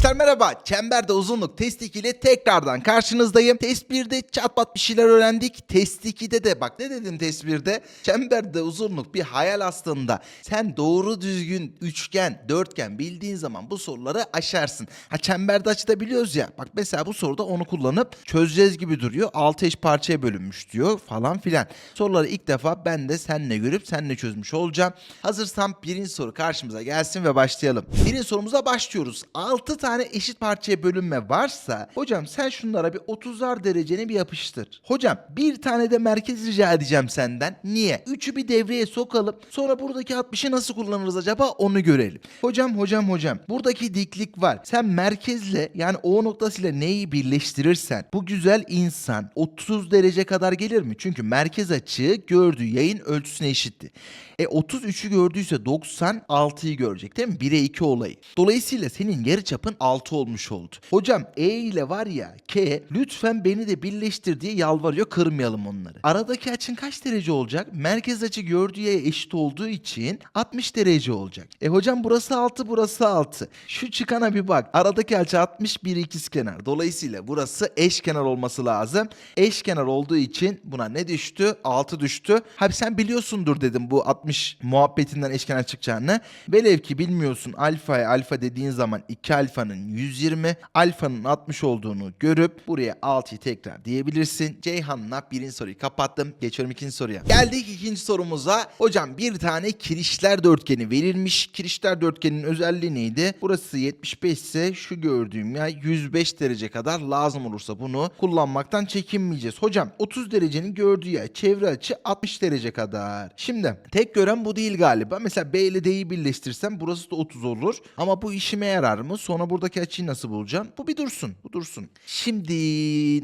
Arkadaşlar merhaba. Çemberde uzunluk test 2 ile tekrardan karşınızdayım. Test 1'de çatpat bir şeyler öğrendik. Test 2'de de bak ne dedim test 1'de? Çemberde uzunluk bir hayal aslında. Sen doğru düzgün üçgen, dörtgen bildiğin zaman bu soruları aşarsın. Ha çemberde açıda biliyoruz ya. Bak mesela bu soruda onu kullanıp çözeceğiz gibi duruyor. 6 eş parçaya bölünmüş diyor falan filan. Soruları ilk defa ben de seninle görüp seninle çözmüş olacağım. Hazırsam birinci soru karşımıza gelsin ve başlayalım. Birinci sorumuza başlıyoruz. 6 tane eşit parçaya bölünme varsa hocam sen şunlara bir 30'ar dereceni bir yapıştır. Hocam bir tane de merkez rica edeceğim senden. Niye? 3'ü bir devreye sokalım. Sonra buradaki 60'ı nasıl kullanırız acaba onu görelim. Hocam hocam hocam buradaki diklik var. Sen merkezle yani O noktasıyla neyi birleştirirsen bu güzel insan 30 derece kadar gelir mi? Çünkü merkez açı gördüğü yayın ölçüsüne eşitti. E 33'ü gördüyse 90 6'yı görecek değil mi? 1'e 2 olayı. Dolayısıyla senin yarıçapın 6 olmuş oldu. Hocam E ile var ya K lütfen beni de birleştir diye yalvarıyor kırmayalım onları. Aradaki açın kaç derece olacak? Merkez açı gördüğü yaya eşit olduğu için 60 derece olacak. E hocam burası 6 burası 6. Şu çıkana bir bak. Aradaki açı 60 bir ikizkenar. Dolayısıyla burası eşkenar olması lazım. Eşkenar olduğu için buna ne düştü? 6 düştü. Abi sen biliyorsundur dedim bu 60 muhabbetinden eşkenar çıkacağını. Velev ki bilmiyorsun alfaya alfa dediğin zaman 2 alfanın 120, alfanın 60 olduğunu görüp buraya 6'yı tekrar diyebilirsin. Ceyhan'la birinci soruyu kapattım. Geçiyorum ikinci soruya. Geldik ikinci sorumuza. Hocam bir tane kirişler dörtgeni verilmiş. Kirişler dörtgenin özelliği neydi? Burası 75 ise şu gördüğüm ya 105 derece kadar lazım olursa bunu kullanmaktan çekinmeyeceğiz. Hocam 30 derecenin gördüğü yer çevre açı 60 derece kadar. Şimdi tek gören bu değil galiba. Mesela B ile D'yi birleştirsem burası da 30 olur. Ama bu işime yarar mı? Sonra buradaki açıyı nasıl bulacağım? Bu bir dursun. Bu dursun. Şimdi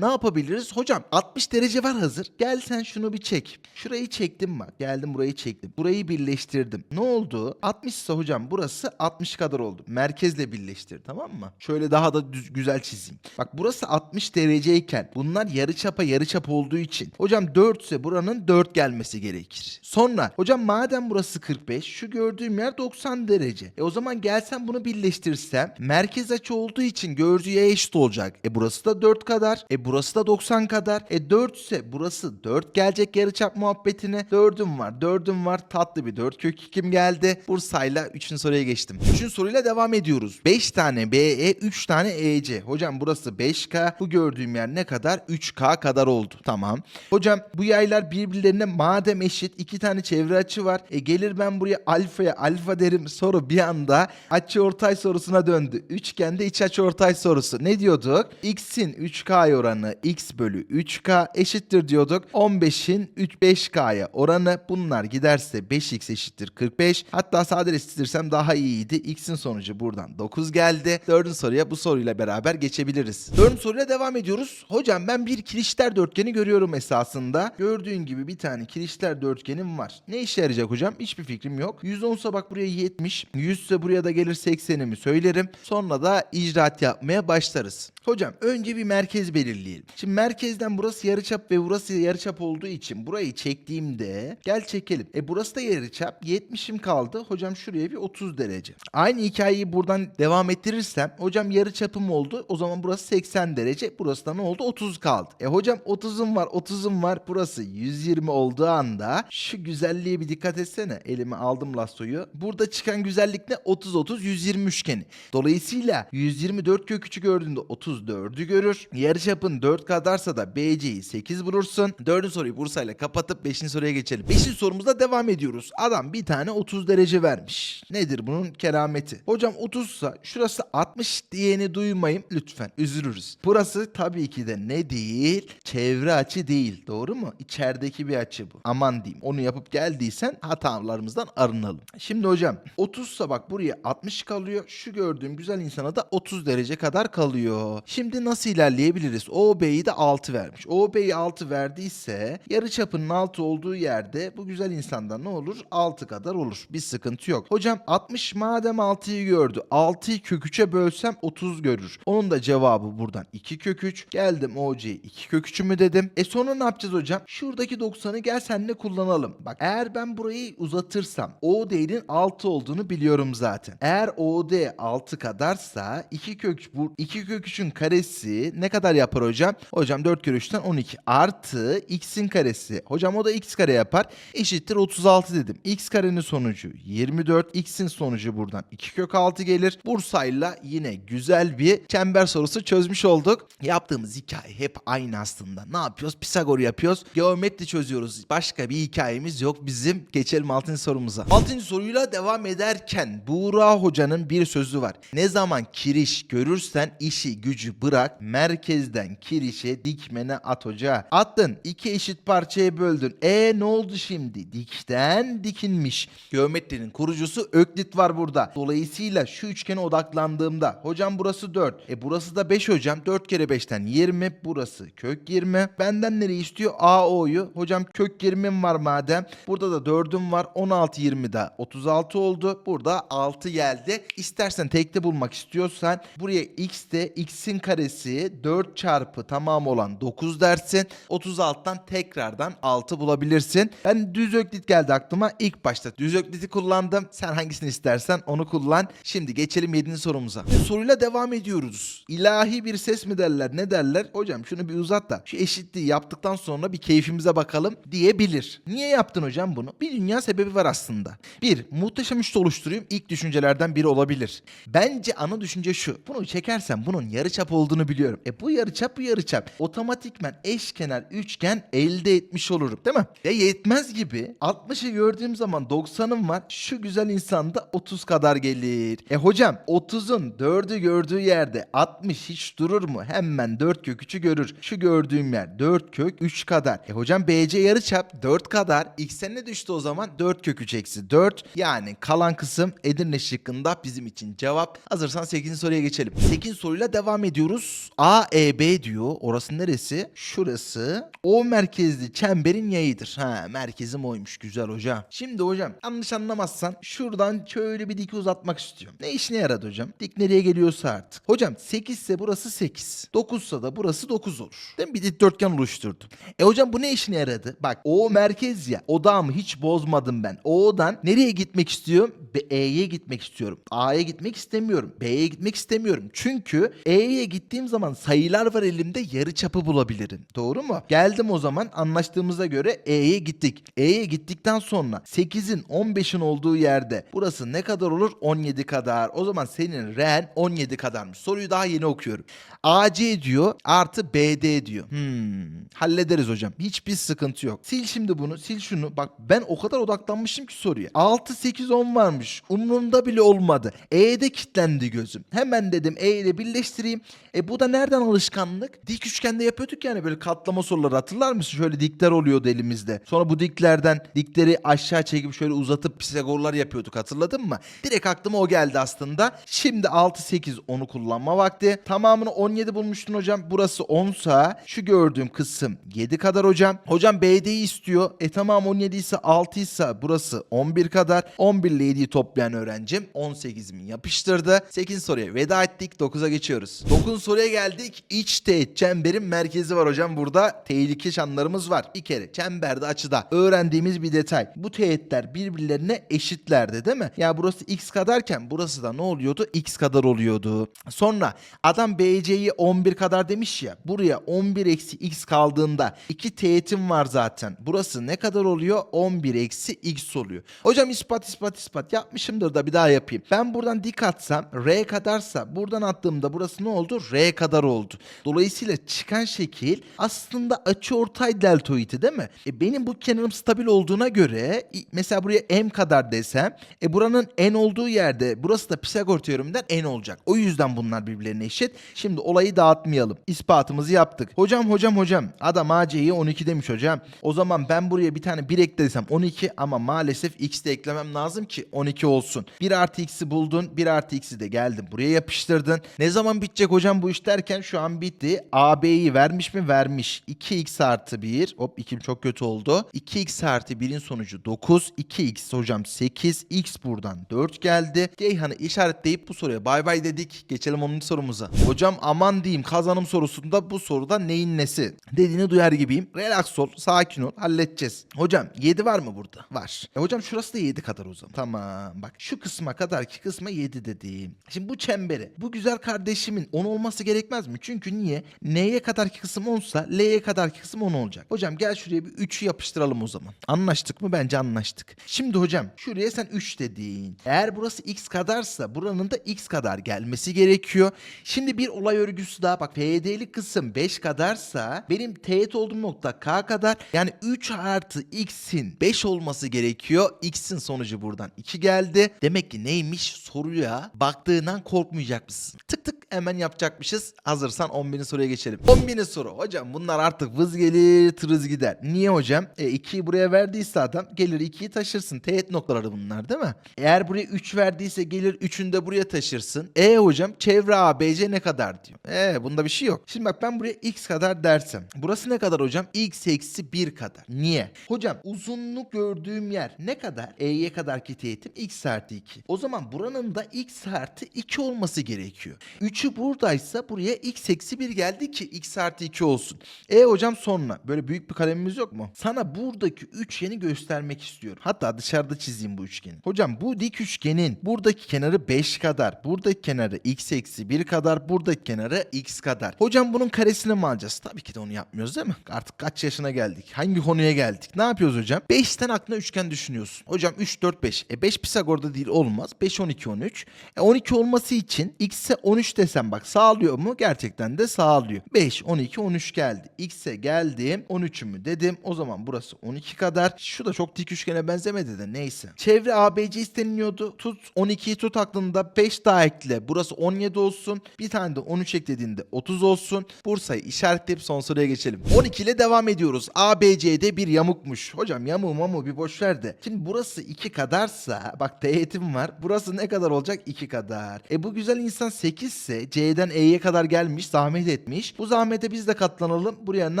ne yapabiliriz? Hocam 60 derece var hazır. Gel sen şunu bir çek. Şurayı çektim bak. Geldim burayı çektim. Burayı birleştirdim. Ne oldu? 60 ise hocam burası 60 kadar oldu. Merkezle birleştir tamam mı? Şöyle daha da düz, güzel çizeyim. Bak burası 60 dereceyken bunlar yarıçapa yarıçap olduğu için. Hocam 4 ise buranın 4 gelmesi gerekir. Sonra hocam madem burası 45 şu gördüğüm yer 90 derece. E o zaman gelsem bunu birleştirsem merkez açı olduğu için gördüğü yere eşit olacak. E burası da 4 kadar. E burası da 90 kadar. E 4 ise burası 4 gelecek yarıçap muhabbetine. 4'üm var 4'üm var tatlı bir 4 kök 2'm geldi. Bursa'yla 3. soruya geçtim. 3. soruyla devam ediyoruz. 5 tane BE 3 tane EC. Hocam burası 5K. Bu gördüğüm yer ne kadar? 3K kadar oldu. Tamam. Hocam bu yaylar birbirlerine madem eşit iki tane çevre açı var. E gelir ben buraya alfaya alfa derim. Soru bir anda açı ortay sorusuna döndü. Üçgende iç açı ortay sorusu. Ne diyorduk? X'in 3K oranı x bölü 3K eşittir diyorduk. 15'in 3 5K'ya oranı bunlar giderse 5x eşittir 45. Hatta sadeleştirirsem daha iyiydi. X'in sonucu buradan 9 geldi. Dördüncü soruya bu soruyla beraber geçebiliriz. Dördüncü soruyla devam ediyoruz. Hocam ben bir kirişler dörtgeni görüyorum esasında. Gördüğün gibi bir tane kirişler dörtgenim var. Ne işe yarayacak hocam? Hiçbir fikrim yok. 110 ise bak buraya 70. 100 ise buraya da gelir 80'imi söylerim. Sonra da icraat yapmaya başlarız. Hocam önce bir merkez belirleyelim. Şimdi merkezden burası yarıçap ve burası yarıçap olduğu için burayı çektiğimde gel çekelim. E burası da yarıçap. 70'im kaldı. Hocam şuraya bir 30 derece. Aynı hikayeyi buradan devam ettirirsem hocam yarıçapım oldu. O zaman burası 80 derece. Burası da ne oldu? 30 kaldı. E hocam 30'um var 30'um var. Burası 120 olduğu anda şu güzelliğe bir dikkat etsene. Elime aldım lastoyu. Burada çıkan güzellik ne? 30 30 120 üçgeni. Dolayısıyla 124 kök 3'ü gördüğünde 34'ü görür. Yarıçapın 4 kadarsa da BC'yi 8 bulursun. 4. soruyu Bursa'yla kapatıp 5. soruya geçelim. 5. sorumuzda devam ediyoruz. Adam bir tane 30 derece vermiş. Nedir bunun kerameti? Hocam 30 sa şurası 60 diyeni duymayın lütfen. Üzülürüz. Burası tabii ki de ne değil? Çevre açı değil. Doğru mu? İçerideki bir açı bu. Aman diyeyim. Onu yapıp geldiysen hatalarımızdan arınalım. Şimdi hocam 30 sa bak buraya 60 kalıyor. Şu gördüğüm güzel insana da 30 derece kadar kalıyor. Şimdi nasıl ilerleyebiliriz? OB'yi de 6 vermiş. OB'yi 6 verdiyse yarıçapının 6 olduğu yerde bu güzel insanda ne olur? 6 kadar olur. Bir sıkıntı yok. Hocam 60 madem 6'yı gördü. 6'yı kök 3'e bölsem 30 görür. Onun da cevabı buradan 2 kök 3. Geldim OC'ye 2 kök 3'ümü dedim. E sonra ne yapacağız hocam? Şuradaki 90'ı gel seninle kullanalım. Bak eğer ben burayı uzatırsam OD'nin 6 olduğunu biliyorum zaten. Eğer OD 6 kadar varsa 2 kök bu 2 kök 3'ün karesi ne kadar yapar hocam? Hocam 4 kere 3'ten 12 artı x'in karesi. Hocam o da x kare yapar. Eşittir 36 dedim. x karenin sonucu 24. x'in sonucu buradan 2 kök 6 gelir. Bursa'yla yine güzel bir çember sorusu çözmüş olduk. Yaptığımız hikaye hep aynı aslında. Ne yapıyoruz? Pisagor yapıyoruz. Geometri çözüyoruz. Başka bir hikayemiz yok bizim. Geçelim 6. sorumuza. 6. soruyla devam ederken Buğra Hoca'nın bir sözü var. Ne zaman kiriş görürsen işi gücü bırak merkezden kirişe dikmene at hoca. Attın iki eşit parçaya böldün. E ne oldu şimdi? Dikten dikinmiş. Geometrinin kurucusu Öklit var burada. Dolayısıyla şu üçgene odaklandığımda hocam burası 4. E burası da 5 hocam. 4 kere 5'ten 20. Burası kök 20. Benden nereyi istiyor? AO'yu. Hocam kök 20'm var madem. Burada da 4'üm var. 16 20 daha 36 oldu. Burada 6 geldi. İstersen tekte bulmak istiyorsan buraya x de x'in karesi 4 çarpı tamam olan 9 dersin. 36'dan tekrardan 6 bulabilirsin. Ben düz öklit geldi aklıma. İlk başta düz ökliti kullandım. Sen hangisini istersen onu kullan. Şimdi geçelim 7. sorumuza. Soruyla devam ediyoruz. İlahi bir ses mi derler ne derler? Hocam şunu bir uzat da şu eşitliği yaptıktan sonra bir keyfimize bakalım diyebilir. Niye yaptın hocam bunu? Bir dünya sebebi var aslında. Bir, muhteşem üçlü oluşturayım ilk düşüncelerden biri olabilir. Bence ana düşünce şu. Bunu çekersem bunun yarıçap olduğunu biliyorum. E bu yarıçap bu yarıçap. Otomatikmen eşkenar üçgen elde etmiş olurum değil mi? Ya yetmez gibi 60'ı gördüğüm zaman 90'ım var. Şu güzel insanda 30 kadar gelir. E hocam 30'un 4'ü gördüğü yerde 60 hiç durur mu? Hemen 4 kök 3'ü görür. Şu gördüğüm yer 4 kök 3 kadar. E hocam BC yarıçap 4 kadar. X'e ne düştü o zaman? 4 kök 3 eksi 4. Yani kalan kısım Edirne şıkkında bizim için cevap. Hazırsan 8. soruya geçelim. 8 soruyla devam ediyoruz. A, E, B diyor. Orası neresi? Şurası. O merkezli çemberin yayıdır. Ha merkezim oymuş. Güzel hocam. Şimdi hocam yanlış anlamazsan şuradan şöyle bir dik uzatmak istiyorum. Ne işine yaradı hocam? Dik nereye geliyorsa artık. Hocam 8 ise burası 8. 9 ise da burası 9 olur. Değil mi? Bir dikdörtgen oluşturdum. E hocam bu ne işine yaradı? Bak o merkez ya. Odağımı hiç bozmadım ben. O'dan nereye gitmek istiyorum? Be- E'ye gitmek istiyorum. A'ya gitmek istemiyorum. B'ye gitmek istemiyorum. Çünkü E'ye gittiğim zaman sayılar var elimde yarı çapı bulabilirim. Doğru mu? Geldim o zaman anlaştığımıza göre E'ye gittik. E'ye gittikten sonra 8'in 15'in olduğu yerde burası ne kadar olur? 17 kadar. O zaman senin reen 17 kadarmış. Soruyu daha yeni okuyorum. AC diyor artı BD diyor. Hmm, hallederiz hocam. Hiçbir sıkıntı yok. Sil şimdi bunu, sil şunu. Bak ben o kadar odaklanmışım ki soruya. 6, 8, 10 varmış. Umurumda bile olmadı. E'de kilitlendi gözüm. Hemen dedim E ile birleştireyim. E bu da nereden alışkanlık? Dik üçgende yapıyorduk yani böyle katlama soruları hatırlar mısın? Şöyle dikler oluyordu elimizde. Sonra bu diklerden dikleri aşağı çekip şöyle uzatıp Pisagorlar yapıyorduk hatırladın mı? Direkt aklıma o geldi aslında. Şimdi 6, 8, 10'u kullanma vakti. Tamamını 17 bulmuştun hocam. Burası 10 sa şu gördüğüm kısım 7 kadar hocam. Hocam BD'yi istiyor. E tamam 17 ise 6 ise burası 11 kadar. 11 ile 7'yi toplayan öğrencim 18'imi yapıştırdı. 8 soruya veda ettik. 9'a geçiyoruz. 9 soruya geldik. İç teğet çemberin merkezi var hocam. Burada tehlike şanlarımız var. Bir kere çemberde açıda öğrendiğimiz bir detay. Bu teğetler birbirlerine eşitlerdi değil mi? Ya burası x kadarken burası da ne oluyordu? x kadar oluyordu. Sonra adam BC'yi 11 kadar demiş ya. Buraya 11 eksi x kaldığında iki teğetim var zaten. Burası ne kadar oluyor? 11 eksi x oluyor. Hocam ispat ispat ispat yapmışımdır da bir daha yapayım. Ben buradan dik atsam r kadarsa buradan attığımda burası ne oldu? r kadar oldu. Dolayısıyla çıkan şekil aslında açıortay deltoidi değil mi? E benim bu kenarım stabil olduğuna göre mesela buraya m kadar desem e buranın n olduğu yerde burası da Pisagor teoreminden n olacak. O yüzden bunlar birbirlerine eşit. Şimdi olayı dağıtmayalım. İspatımızı yaptık. Hocam hocam hocam adam AC'yi 12 demiş hocam. O zaman ben buraya bir tane 1 eklesem 12 ama maalesef x de eklemem lazım ki 12 olsun. 1 artı x'i buldun 1 artı x'i de geldin buraya yapıştırdın. Ne zaman bitecek hocam bu iş derken şu an bitti. AB'yi vermiş mi? Vermiş. 2x artı 1. Hop 2'm çok kötü oldu. 2x artı 1'in sonucu 9. 2x hocam 8. X buradan 4 geldi. Ceyhan'ı işaretleyip bu soruya bay bay dedik. Geçelim 10. sorumuza. Hocam aman diyeyim kazanım sorusunda bu soruda neyin nesi? Dediğini duyar gibiyim. Relax ol, sakin ol, halledeceğiz. Hocam 7 var mı burada? Var. E hocam şurası da 7 kadar zaman. Tamam bak şu kısma kadar ki kısma 7 dediğim. Şimdi bu çemberi bu güzel kardeşimin 10 olması gerekmez mi? Çünkü niye? N'ye kadarki kısım 10'sa L'ye kadarki kısım 10 olacak. Hocam gel şuraya bir 3'ü yapıştıralım o zaman. Anlaştık mı? Bence anlaştık. Şimdi hocam şuraya sen 3 dedin. Eğer burası x kadarsa buranın da x kadar gelmesi gerekiyor. Şimdi bir olay örgüsü daha bak PYD'li kısım 5 kadarsa benim teğet olduğum nokta k kadar yani 3 artı x'in 5 olması gerekiyor. X'in sonucu buradan 2 geldi. Demek ki neymiş soruya baktığından korkmayacak mısın? Tık tık hemen yapacakmışız. Hazırsan 10 bini soruya geçelim. 10 bini soru. Hocam bunlar artık vız gelir tırız gider. Niye hocam? E 2'yi buraya verdiyse adam gelir 2'yi taşırsın. Teğet noktaları bunlar değil mi? Eğer buraya 3 verdiyse gelir 3'ünü de buraya taşırsın. E hocam çevre ABC ne kadar diyor. E bunda bir şey yok. Şimdi bak ben buraya x kadar dersem. Burası ne kadar hocam? x eksi 1 kadar. Niye? Hocam uzunluk gördüğüm yer ne kadar? E'ye kadarki teğetim x artı 2. O zaman buranın da x artı 2 olması gerekiyor. 3'ü buradaysa buraya x eksi 1 geldi ki x artı 2 olsun. E hocam sonra böyle büyük bir kalemimiz yok mu? Sana buradaki üçgeni göstermek istiyorum. Hatta dışarıda çizeyim bu üçgeni. Hocam bu dik üçgenin buradaki kenarı 5 kadar, buradaki kenarı x eksi 1 kadar, buradaki kenarı x kadar. Hocam bunun karesini mi alacağız? Tabii ki de onu yapmıyoruz değil mi? Artık kaç yaşına geldik? Hangi konuya geldik? Ne yapıyoruz hocam? 5'ten aklına üçgen düşünüyorsun. Hocam 3, 4, 5. E 5 Pisagor'da değil olmaz. 5, 12, 13. E 12 olması için x'e 13 desem bak sağlıyor mu? Gerçekten de sağlıyor. 5, 12, 13 geldi. X'e geldim. 13'ümü dedim. O zaman burası 12 kadar. Şu da çok dik üçgene benzemedi de neyse. Çevre ABC isteniliyordu. Tut 12'yi tut aklında. 5 daha ekle. Burası 17 olsun. Bir tane de 13 eklediğinde 30 olsun. Bursa'yı işaretleyip son soruya geçelim. 12 ile devam ediyoruz. ABC'de bir yamukmuş. Hocam yamuğu mamu bir boş ver de. Şimdi burası 2 kadarsa bak teğetim var. Burası ne kadar olacak? 2 kadar. E bu güzel insan 8 ise C'den E'ye kadar gelmiş zahmet etmiş. Bu zahmete biz de katlanalım. Buraya ne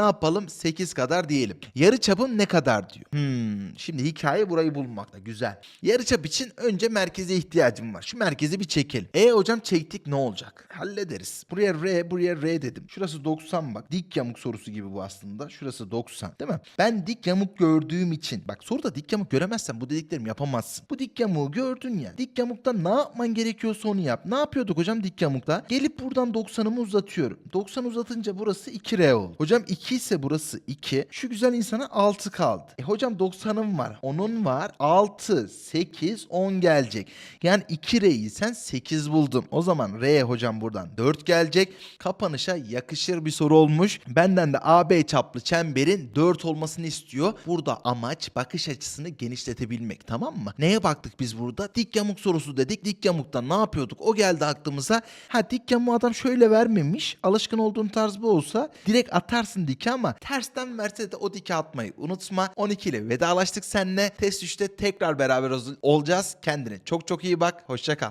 yapalım? 8 kadar diyelim. Yarı çapım ne kadar diyor. Hmm, şimdi hikaye burayı bulmakta. Güzel. Yarı çap için önce merkeze ihtiyacım var. Şu merkezi bir çekelim. E hocam çektik ne olacak? Hallederiz. Buraya R, buraya R dedim. Şurası 90 bak. Dik yamuk sorusu gibi bu aslında. Şurası 90 değil mi? Ben dik yamuk gördüğüm için. Bak soruda dik yamuk göremezsen bu dediklerimi yapamazsın. Bu dik yamuğu gördün ya. Dik yamukta ne yapman gerekiyorsa onu yap. Ne yapıyorduk hocam dik yamukta? Gelip buradan 90'ımı uzatıyorum. 90 uzatınca burası 2R oldu. Hocam 2 ise burası 2. Şu güzel insana 6 kaldı. E hocam 90'ım var. Onun var. 6, 8, 10 gelecek. Yani 2R'yi sen 8 buldum. O zaman R hocam buradan 4 gelecek. Kapanışa yakışır bir soru olmuş. Benden de AB çaplı çemberin 4 olmasını istiyor. Burada amaç bakış açısını genişletebilmek tamam mı? Neye baktık biz burada? Dik yamuk sorusu dedik. Dik yamukta ne yapıyorduk? O geldi aklımıza. Ha dik yamuğu adam şöyle vermemiş. Alışkın olduğun tarz bu olsa direkt atarsın diki ama tersten verse de o diki atmayı unutma. 12 ile vedalaştık seninle. Test 3'te tekrar beraber olacağız. Kendine çok çok iyi bak. Hoşça kal.